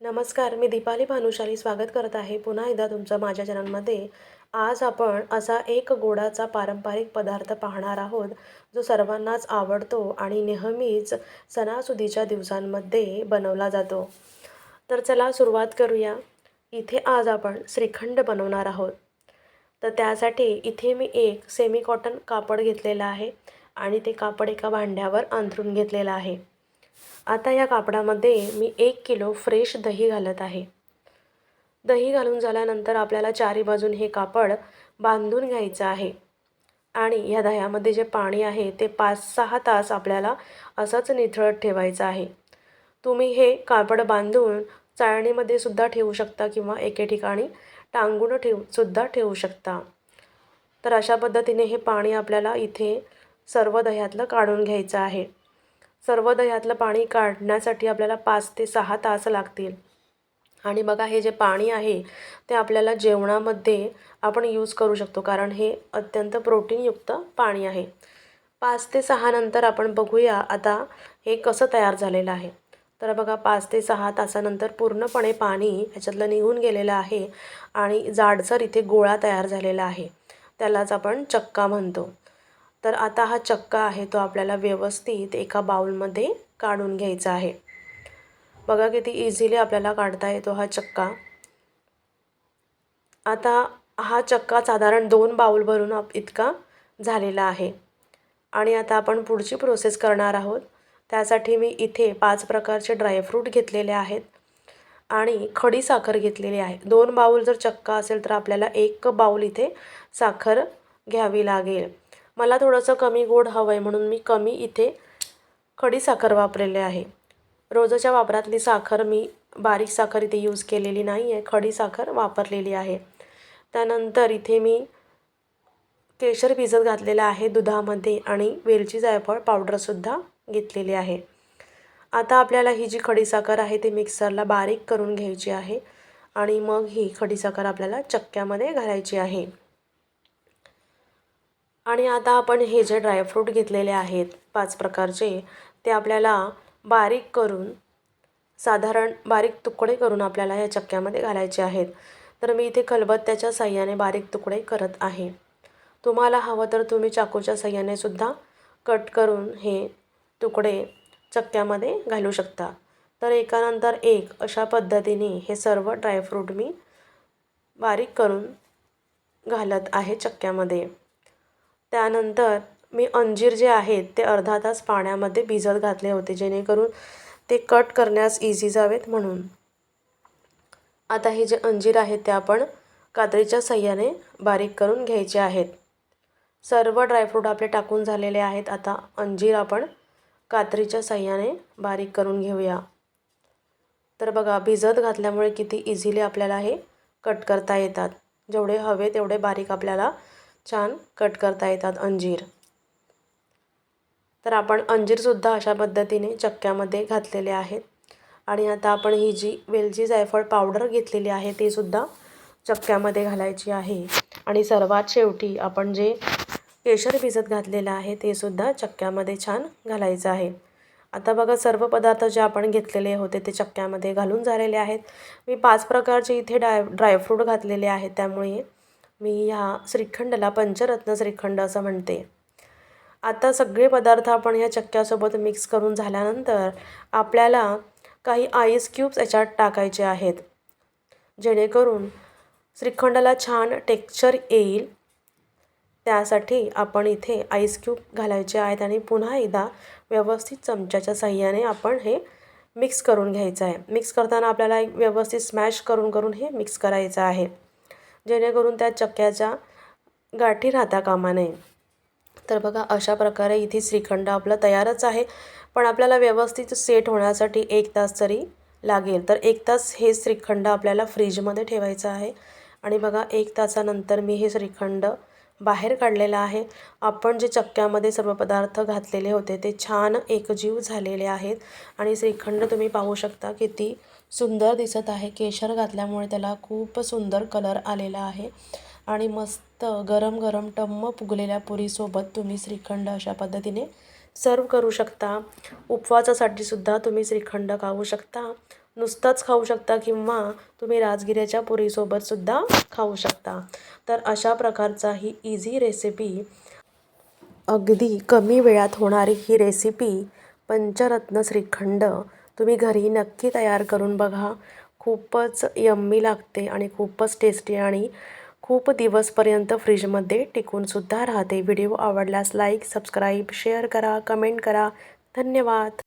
नमस्कार मी दीपाली भानुशाली स्वागत करत आहे पुन्हा एकदा तुमचं माझ्या चॅनलमध्ये. आज आपण असा एक गोडाचा पारंपरिक पदार्थ पाहणार आहोत जो सर्वांनाच आवडतो आणि नेहमीच सणासुदीच्या दिवसांमध्ये बनवला जातो. तर चला सुरुवात करूया. इथे आज आपण श्रीखंड बनवणार आहोत. तर त्यासाठी इथे मी एक सेमी कॉटन कापड घेतलेलं आहे आणि ते कापड एका भांड्यावर अंथरून घेतलेलं आहे. आता या कापडामध्ये मी एक किलो फ्रेश दही घालत आहे. दही घालून झाल्यानंतर आपल्याला चारी बाजून हे कापड बांधून घ्यायचं आहे. आणि ह्या दह्यामध्ये जे पाणी आहे ते पाच सहा तास आपल्याला असंच निथळत ठेवायचं आहे. तुम्ही हे कापड बांधून चाळणीमध्ये सुद्धा ठेवू शकता किंवा एके ठिकाणी टांगून ठेव सुद्धा ठेवू शकता. तर अशा पद्धतीने हे पाणी आपल्याला इथे सर्व दह्यातलं काढून घ्यायचं आहे. सर्व दह्यातलं पाणी काढण्यासाठी आपल्याला पाच ते सहा तास लागतील. आणि बघा हे जे पाणी आहे ते आपल्याला जेवणामध्ये आपण यूज करू शकतो कारण हे अत्यंत प्रोटीनयुक्त पाणी आहे. पाच ते सहा नंतर आपण बघूया आता हे कसं तयार झालेलं आहे. तर बघा पाच ते सहा तासानंतर पूर्णपणे पाणी ह्याच्यातलं निघून गेलेलं आहे आणि जाडसर इथे गोळा तयार झालेला आहे. त्यालाच आपण चक्का म्हणतो. तर आता हा चक्का आहे तो आपल्याला व्यवस्थित एका बाउलमध्ये काढून घ्यायचा आहे. बघा किती इझिली आपल्याला काढता येतो हा चक्का. आता हा चक्का साधारण दोन बाऊल भरून आप इतका झालेला आहे. आणि आता आपण पुढची प्रोसेस करणार आहोत. त्यासाठी मी इथे पाच प्रकारचे ड्रायफ्रूट घेतलेले आहेत. आणि खडी साखर घेतलेली आहे. दोन बाऊल जर चक्का असेल तर आपल्याला एक बाऊल इथे साखर घ्यावी लागेल. मला थोडंसं कमी गोड हवं आहे म्हणून मी कमी इथे खडी साखर वापरलेली आहे. रोजच्या वापरातली साखर मी बारीक साखर इथे यूज केलेली नाही आहे खडी साखर वापरलेली आहे. त्यानंतर इथे मी केशर भिजत घातलेलं आहे दुधामध्ये आणि वेलची जायफळ पावडरसुद्धा घेतलेली आहे. आता आपल्याला ही जी खडीसाखर आहे ती मिक्सरला बारीक करून घ्यायची आहे आणि मग ही खडीसाखर आपल्याला चक्क्यामध्ये घालायची आहे. आणि आता आपण हे जे ड्रायफ्रूट घेतलेले आहेत पाच प्रकारचे ते आपल्याला बारीक करून साधारण बारीक तुकडे करून आपल्याला या चक्क्यामध्ये घालायचे आहेत. तर मी इथे खलबत्त्याच्या साह्याने बारीक तुकडे करत आहे. तुम्हाला हवं तर तुम्ही चाकूच्या साह्याने सुद्धा कट करून हे तुकडे चक्क्यामध्ये घालू शकता. तर एकानंतर एक अशा पद्धतीने हे सर्व ड्रायफ्रूट मी बारीक करून घालत आहे चक्क्यामध्ये. त्यानंतर मी अंजीर जे आहेत ते अर्धा तास पाण्यामध्ये भिजत घातले होते जेणेकरून ते कट करण्यास इझी जावेत म्हणून. आता हे जे अंजीर आहेत ते आपण कात्रीच्या सहाय्याने बारीक करून घ्यायचे आहेत. सर्व ड्रायफ्रूट आपले टाकून झालेले आहेत. आता अंजीर आपण कात्रीच्या सहाय्याने बारीक करून घेऊया. तर बघा भिजत घातल्यामुळे किती इझिली आपल्याला हे कट करता येतात. जेवढे हवे तेवढे बारीक आपल्याला छान कट करता येतात अंजीर. तर आपण अंजीरसुद्धा अशा पद्धतीने चक्क्यामध्ये घातलेले आहेत. आणि आता आपण ही जी वेलची जायफळ पावडर घेतलेली आहे ती सुद्धा चक्क्यामध्ये घालायची आहे. आणि सर्वात शेवटी आपण जे केशर भिजत घातलेलं आहे ते सुद्धा चक्क्यामध्ये छान घालायचं आहे. आता बघा सर्व पदार्थ जे आपण घेतलेले होते ते चक्क्यामध्ये घालून झालेले आहेत. मी पाच प्रकारचे इथे डाय ड्रायफ्रूट घातलेले आहेत त्यामुळे मी ह्या श्रीखंडला पंचरत्न श्रीखंड असं म्हणते. आता सगळे पदार्थ आपण ह्या चक्क्यासोबत मिक्स करून झाल्यानंतर आपल्याला काही आईस क्यूब्स याच्यात टाकायचे आहेत. जेणेकरून श्रीखंडाला छान टेक्स्चर येईल. त्यासाठी आपण इथे आईस क्यूब घालायचे आहेत आणि पुन्हा एकदा व्यवस्थित चमच्याच्या साह्याने आपण हे मिक्स करून घ्यायचं आहे. मिक्स करताना आपल्याला एक व्यवस्थित स्मॅश करून करून हे मिक्स करायचं आहे. जेणेकरून त्या चक्क्याच्या गाठी राहता कामा नये. तर बघा अशा प्रकारे इथे श्रीखंड आपलं तयारच आहे. पण आपल्याला व्यवस्थित सेट होण्यासाठी एक तास तरी लागेल. तर एक तास हे श्रीखंड आपल्याला फ्रीजमध्ये ठेवायचं आहे. आणि बघा एक तासानंतर मी हे श्रीखंड बाहेर काढलेलं आहे. आपण जे चक्क्यामध्ये सर्व पदार्थ घातलेले होते ते छान एकजीव झालेले आहेत. आणि श्रीखंड तुम्ही पाहू शकता किती सुंदर दिसत आहे. केशर घातल्यामुळे त्याला खूप सुंदर कलर आलेला आहे. आणि मस्त गरम गरम टम्म फुगलेल्या पुरीसोबत तुम्ही श्रीखंड अशा पद्धतीने सर्व करू शकता. उपवासासाठी सुद्धा तुम्ही श्रीखंड खाऊ शकता. नुसताच खाऊ शकता किंवा तुम्ही राजगिऱ्याच्या पुरीसोबतसुद्धा खाऊ शकता. तर अशा प्रकारचा ही इझी रेसिपी अगदी कमी वेळात होणारी ही रेसिपी पंचरत्न श्रीखंड तुम्ही घरी नक्की तयार करून बघा. खूपच यम्मी लागते आणि खूपच टेस्टी आणि खूप दिवसपर्यंत फ्रीजमध्ये टिकूनसुद्धा राहते. व्हिडिओ आवडल्यास लाईक सबस्क्राईब शेअर करा कमेंट करा. धन्यवाद.